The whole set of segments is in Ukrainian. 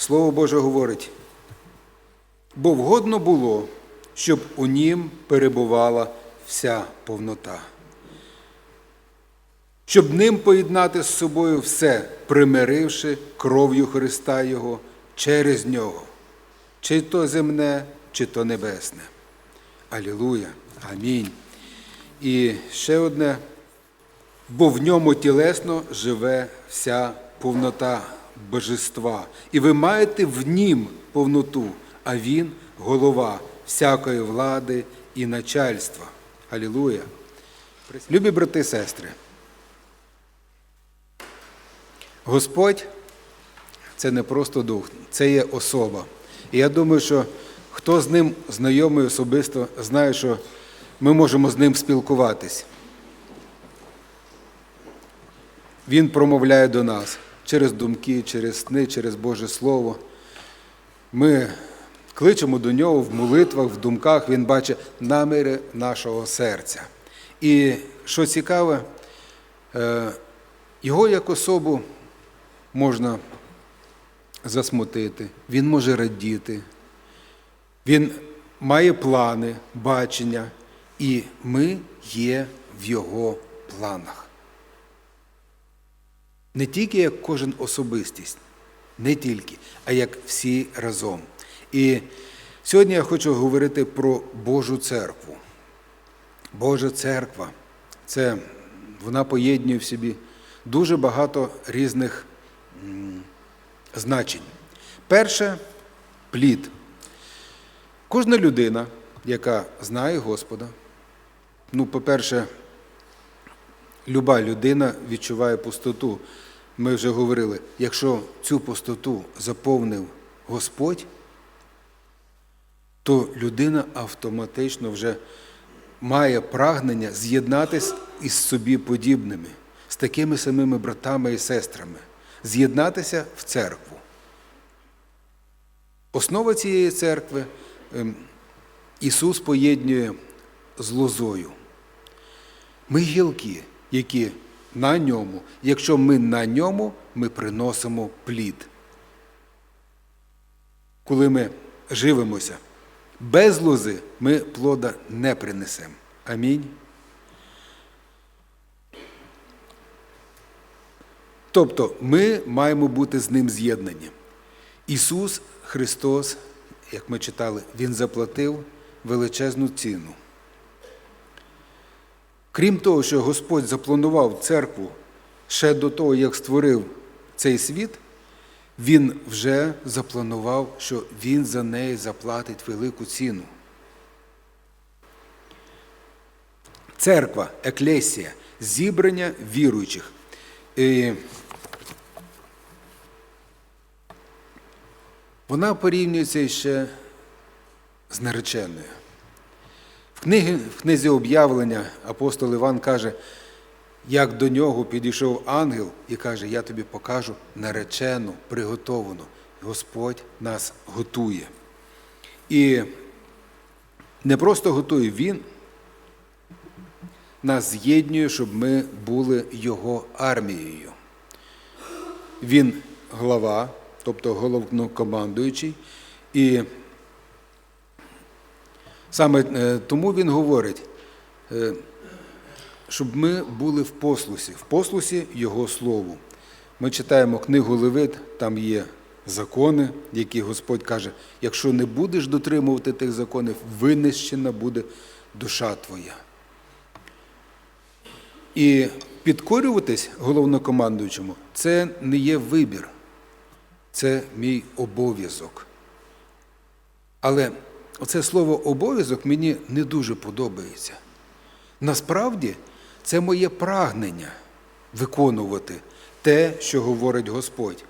Слово Боже говорить, бо вгодно було, щоб у нім перебувала вся повнота, щоб ним поєднати з собою все, примиривши кров'ю Христа Його через нього, чи то земне, чи то небесне. Алілуя. Амінь. І ще одне, бо в ньому тілесно живе вся повнота божества. І ви маєте в нім повноту, а він голова всякої влади і начальства. Алілуя. Любі брати і сестри. Господь це не просто дух, це є особа. І я думаю, що хто з ним знайомий особисто, знає, що ми можемо з ним спілкуватись. Він промовляє до нас через думки, через сни, через Боже Слово. Ми кличемо до нього в молитвах, в думках, він бачить наміри нашого серця. І що цікаве, е, його як особу можна засмутити, він може радіти, він має плани, бачення, і ми є в його планах. Не тільки як кожен особистість, не тільки, а як всі разом. І сьогодні я хочу говорити про Божу церкву. Божа церква це вона поєднує в собі дуже багато різних значень. Перше плід. Кожна людина, яка знає Господа, ну, по-перше, люба людина відчуває пустоту. Ми вже говорили, якщо цю пустоту заповнив Господь, то людина автоматично вже має прагнення з'єднатися із собі подібними, з такими самими братами і сестрами, з'єднатися в церкву. Основа цієї церкви ем, Ісус поєднує з лозою. Ми гілки, які на ньому, якщо ми на ньому, ми приносимо плід. Коли ми живемося, без лози ми плода не принесемо. Амінь. Тобто ми маємо бути з ним з'єднані. Ісус Христос, як ми читали, Він заплатив величезну ціну. Крім того, що Господь запланував церкву ще до того, як створив цей світ, Він вже запланував, що Він за неї заплатить велику ціну. Церква, еклесія, зібрання віруючих. І вона порівнюється ще з нареченою. В в книзі об'явлення апостол Іван каже, як до нього підійшов ангел і каже, я тобі покажу наречену, приготовану. Господь нас готує. І не просто готує Він, нас з'єднує, щоб ми були Його армією. Він глава, тобто головнокомандуючий, і Саме е, тому він говорить, е, щоб ми були в послусі, в послусі Його Слову. Ми читаємо книгу Левит, там є закони, які Господь каже, якщо не будеш дотримувати тих законів, винищена буде душа твоя. І підкорюватись головнокомандуючому це не є вибір, це мій обов'язок. Але оце слово обов'язок мені не дуже подобається. Насправді, це моє прагнення виконувати те, що говорить Господь.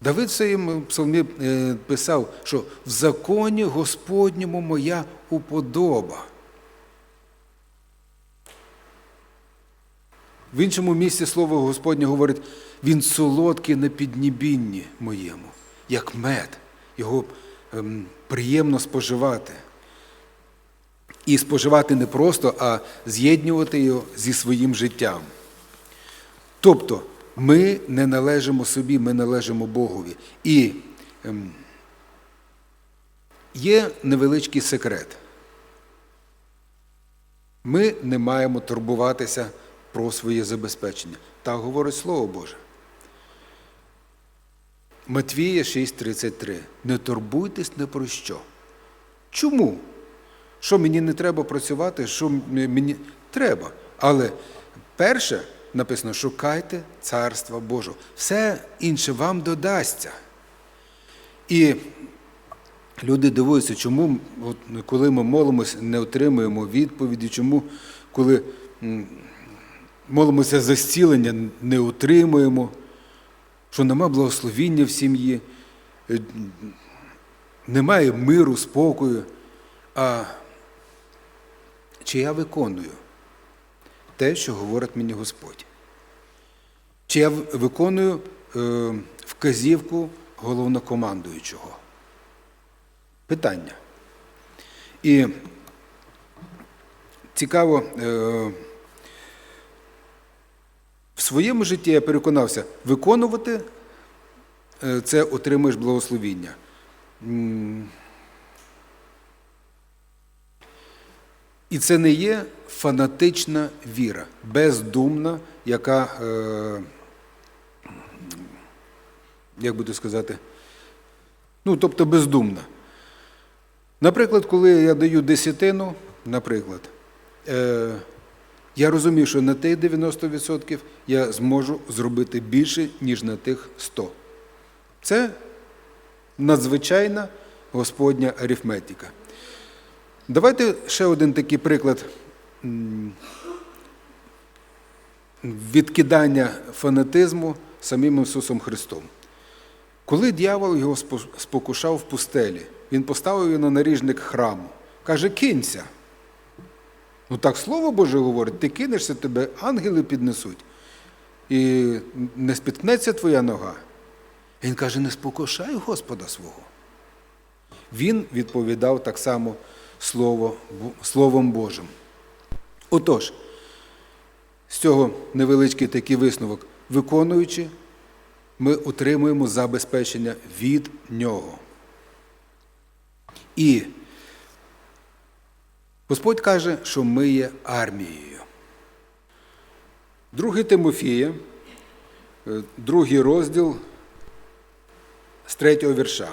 Давид в своєму псалмі е, писав, що в законі Господньому моя уподоба. В іншому місці слово Господнє говорить, він солодкий на піднібінні моєму, як мед. Його приємно споживати. І споживати не просто, а з'єднувати його зі своїм життям. Тобто Ми не належимо собі, ми належимо Богові. І ем, є невеличкий секрет. Ми не маємо турбуватися про своє забезпечення. Так говорить Слово Боже. Матвія 6:33. Не турбуйтесь не про що. Чому? Що мені не треба працювати, що мені треба. Але перше написано: шукайте царства Божого. Все інше вам додасться. І люди дивуються, чому, от, коли ми молимося, не отримуємо відповіді, чому, коли молимося за зцілення, не отримуємо, що нема благословіння в сім'ї, е, немає миру, спокою. А чи я виконую те, що говорить мені Господь? Чи я виконую е, вказівку головнокомандуючого? Питання. І цікаво, е, своєму житті я переконався, виконувати е, це отримуєш благословіння. І це не є фанатична віра, бездумна, яка, е, як буду сказати, ну, тобто бездумна. Наприклад, коли я даю десятину, наприклад, е, я розумію, що на тих 90% я зможу зробити більше, ніж на тих 100%. Це надзвичайна Господня арифметика. Давайте ще один такий приклад відкидання фанатизму самим Ісусом Христом. Коли дьявол його спокушав в пустелі, він поставив його на наріжник храму. Каже, кинься. Ну так слово Боже говорить, ти кинешся, тебе ангели піднесуть. І не спіткнеться твоя нога. Він каже, не спокушай Господа свого. Він відповідав так само Слово, Словом Божим. Отож, з цього невеличкий такий висновок, виконуючи, ми отримуємо забезпечення від нього. І Господь каже, що ми є армією. Другий Тимофія, е, другий розділ з третього вірша.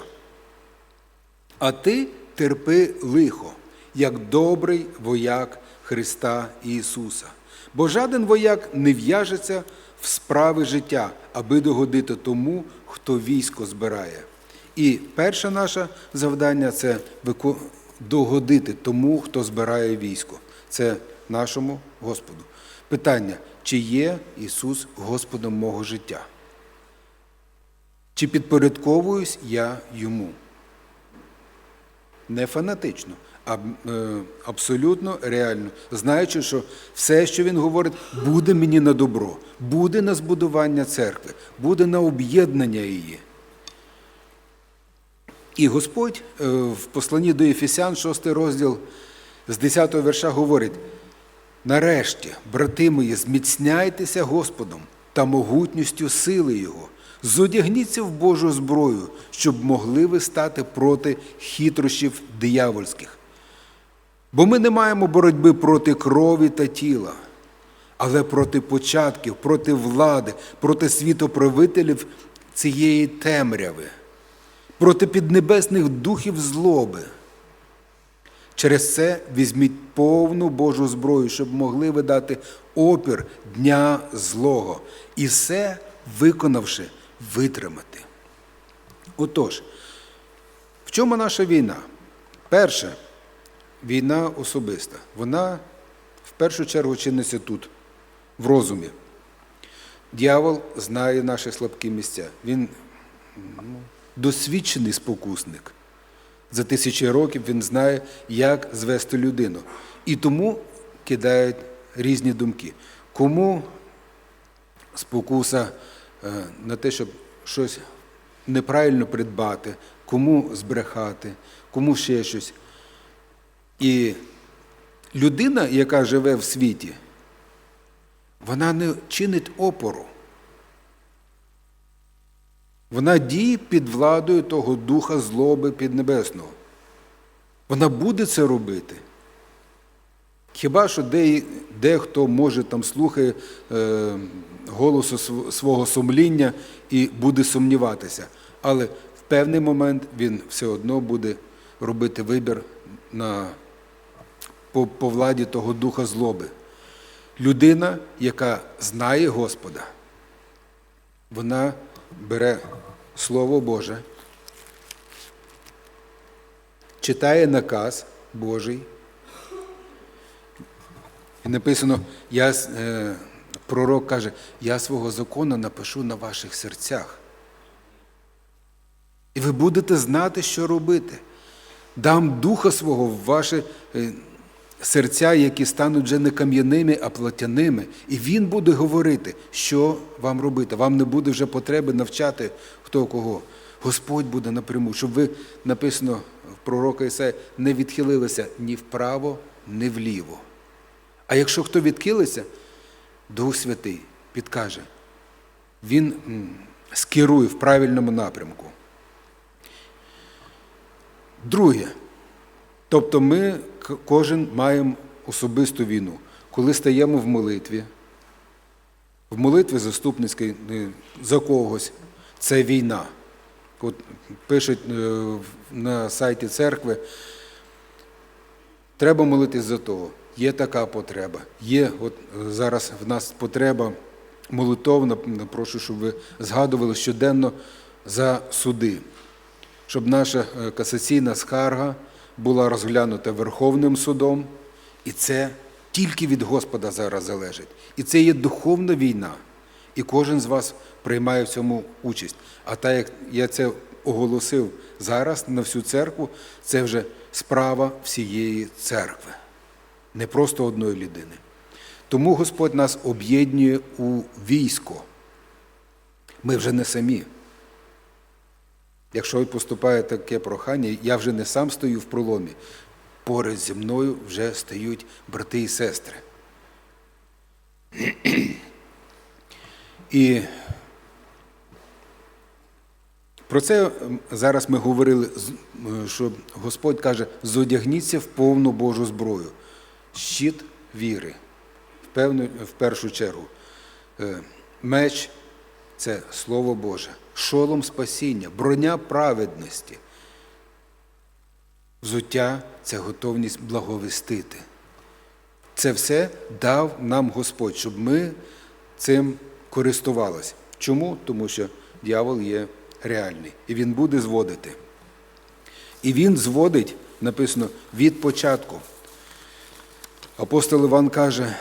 А ти терпи лихо, як добрий вояк Христа Ісуса. Бо жаден вояк не в'яжеться в справи життя, аби догодити тому, хто військо збирає. І перше наше завдання це вико- догодити тому, хто збирає військо. Це нашому Господу. Питання, чи є Ісус Господом мого життя? Чи підпорядковуюсь я йому? Не фанатично, а е, абсолютно реально, знаючи, що все, що він говорить, буде мені на добро, буде на збудування церкви, буде на об'єднання її. І Господь е, в посланні до Ефесян, 6 розділ з 10 верша говорить: нарешті, брати мої, зміцняйтеся Господом та могутністю сили Його. Зодягніться в Божу зброю, щоб могли ви стати проти хитрощів диявольських. Бо ми не маємо боротьби проти крові та тіла, але проти початків, проти влади, проти світоправителів цієї темряви, проти піднебесних духів злоби. Через це візьміть повну Божу зброю, щоб могли ви дати опір дня злого, і все, виконавши, витримати. Отож, в чому наша війна? Перше, війна особиста. Вона в першу чергу чиниться тут, в розумі. Дьявол знає наші слабкі місця. Він ну, досвідчений спокусник. За тисячі років він знає, як звести людину. І тому кидають різні думки. Кому спокуса е, на те, щоб щось неправильно придбати, кому збрехати, кому ще щось. І людина, яка живе в світі, вона не чинить опору. Вона діє під владою того духа злоби піднебесного. Вона буде це робити. Хіба що де, дехто може там слухає е, голосу свого сумління і буде сумніватися, але в певний момент він все одно буде робити вибір на, по, по владі того духа злоби. Людина, яка знає Господа, вона бере Слово Боже, читає наказ Божий. І написано, я, е, пророк каже, я свого закону напишу на ваших серцях. І ви будете знати, що робити. Дам духа свого в ваші е, серця, які стануть вже не кам'яними, а платяними. І він буде говорити, що вам робити. Вам не буде вже потреби навчати хто кого. Господь буде напряму, щоб ви, написано в пророка Ісая, не відхилилися ні вправо, ні вліво. А якщо хто відхилиться, Дух Святий підкаже, він скерує в правильному напрямку. Друге, тобто ми кожен маємо особисту війну. Коли стаємо в молитві, в молитві заступницькій е, за когось, це війна. От пишуть е, на сайті церкви, Треба молитись за того. Є така потреба. Є от е, зараз в нас потреба молитовна. Прошу, щоб ви згадували щоденно за суди, щоб наша касаційна скарга була розглянута Верховним судом, і це тільки від Господа зараз залежить. І це є духовна війна. І кожен з вас приймає в цьому участь. А так як я це оголосив зараз на всю церкву, це вже справа всієї церкви, не просто одної людини. Тому Господь нас об'єднує у військо. Ми вже не самі. Якщо поступає таке прохання, я вже не сам стою в проломі. Поряд зі мною вже стають брати і сестри. І про це зараз ми говорили, що Господь каже, зодягніться в повну Божу зброю. Щит віри, в, першу чергу. Е, Меч це Слово Боже, шолом спасіння, броня праведності. Взуття це готовність благовестити. Це все дав нам Господь, щоб ми цим користувалися. Чому? Тому що дьявол є реальний. І він буде зводити. І він зводить, написано, від початку. Апостол Іван каже,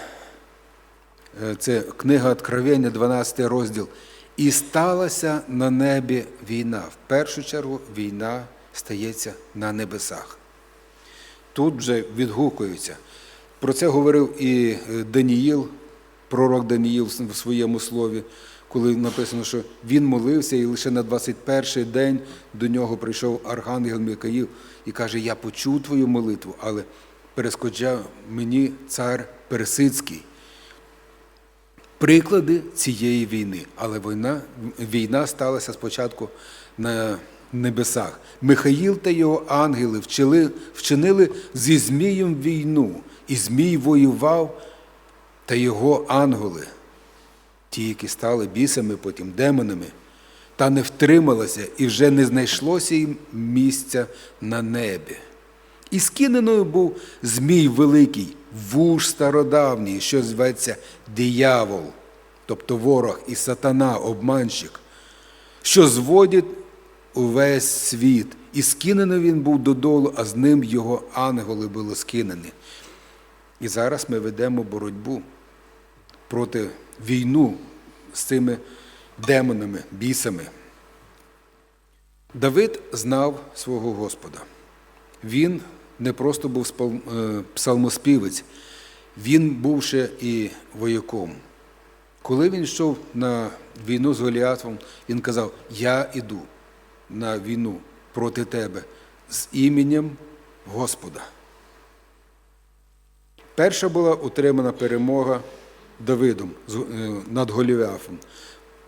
е, це книга Откровення, 12 розділ. І сталася на небі війна. В першу чергу війна стається на небесах. Тут вже відгукуються. Про це говорив і е, Даніїл, пророк Даніїл в своєму слові, коли написано, що він молився, і лише на 21-й день до нього прийшов архангел Микаїл і каже: Я почув твою молитву, але перескоджав мені цар Персидський. Приклади цієї війни, але війна, війна сталася спочатку на небесах. Михаїл та його ангели вчили, вчинили зі Змієм війну, і Змій воював та його ангели, ті, які стали бісами, потім демонами, та не втрималися, і вже не знайшлося їм місця на небі. І скиненою був Змій великий, вуж стародавній, що зветься диявол, тобто ворог і сатана, обманщик, що зводить увесь світ. І скинений він був додолу, а з ним його ангели були скинені. І зараз ми ведемо боротьбу проти війну з цими демонами, бісами. Давид знав свого Господа. Він не просто був е, псалмоспівець, він був ще і вояком. Коли він йшов на війну з Голіафом, він казав: Я іду на війну проти тебе з іменем Господа. Перша була отримана перемога Давидом е, над Голіафом.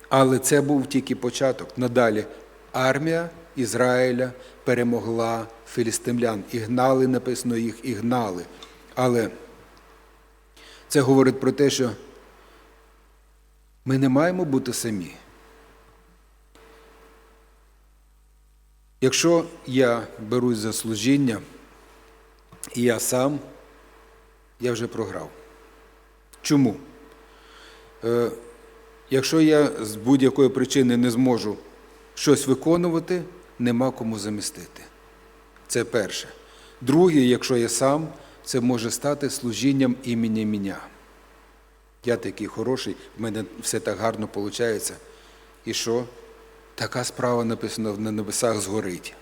Але це був тільки початок. Надалі армія Ізраїля перемогла філістимлян. І гнали, написано їх, і гнали. Але це говорить про те, що ми не маємо бути самі. Якщо я берусь за служіння, і я сам, я вже програв. Чому? Е, якщо я з будь-якої причини не зможу щось виконувати, нема кому замістити. Це перше. Друге, якщо я сам, це може стати служінням імені мене. Я такий хороший, в мене все так гарно виходить. І що? Така справа написана на небесах згорить.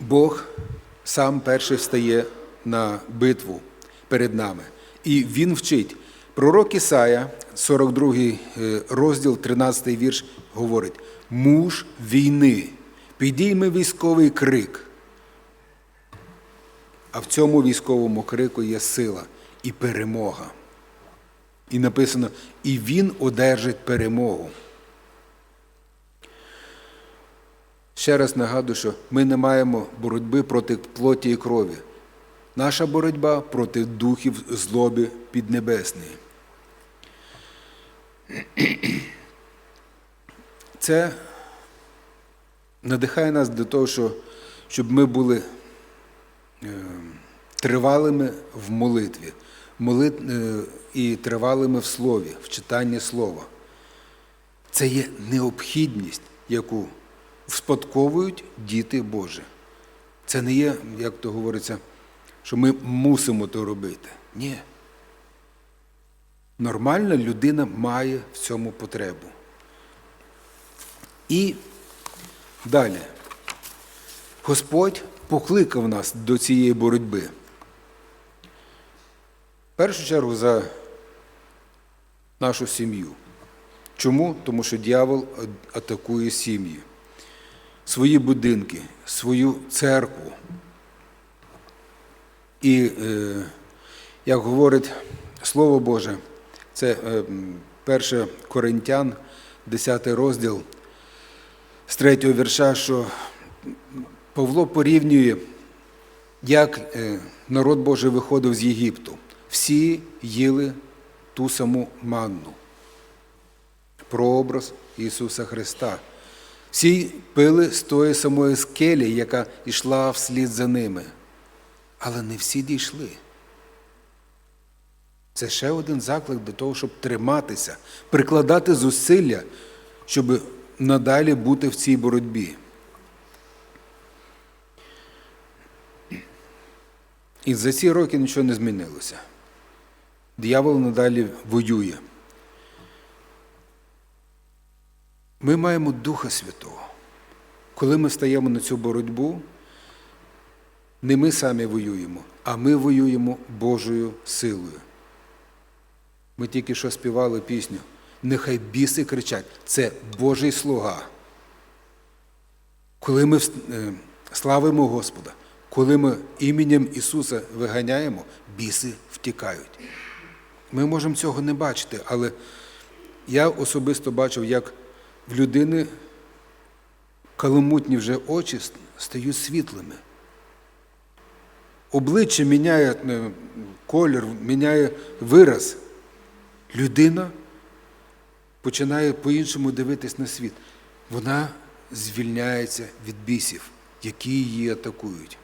Бог сам перший встає на битву перед нами. І він вчить. Пророк Ісая, 42 розділ, 13 вірш, говорить: муж війни, підійме військовий крик. А в цьому військовому крику є сила і перемога. І написано, і він одержить перемогу. Ще раз нагадую, що ми не маємо боротьби проти плоті і крові. Наша боротьба проти духів злоби піднебесної. Це надихає нас до того, що, щоб ми були е, тривалими в молитві молит, е, і тривалими в слові, в читанні слова. Це є необхідність, яку вспадковують діти Божі. Це не є, як то говориться, що ми мусимо то робити. Ні. Нормальна людина має в цьому потребу. І далі. Господь покликав нас до цієї боротьби. В першу чергу за нашу сім'ю. Чому? Тому що дьявол атакує сім'ї, свої будинки, свою церкву. І, е, як говорить Слово Боже, це е, 1 Коринтян, 10 розділ з 3 вірша, що Павло порівнює, як е, народ Божий виходив з Єгипту. Всі їли ту саму манну. Прообраз Ісуса Христа. Всі пили з тої самої скелі, яка йшла вслід за ними. Але не всі дійшли. Це ще один заклик до того, щоб триматися, прикладати зусилля, щоб надалі бути в цій боротьбі. І за ці роки нічого не змінилося. Диявол надалі воює. Ми маємо Духа Святого. Коли ми стаємо на цю боротьбу, не ми самі воюємо, а ми воюємо Божою силою. Ми тільки що співали пісню. Нехай біси кричать, це Божий слуга. Коли ми е, славимо Господа, коли ми іменем Ісуса виганяємо, біси втікають. Ми можемо цього не бачити, але я особисто бачив, як в людини каламутні вже очі стають світлими. Обличчя міняє е, колір, міняє вираз. Людина починає по-іншому дивитись на світ. Вона звільняється від бісів, які її атакують.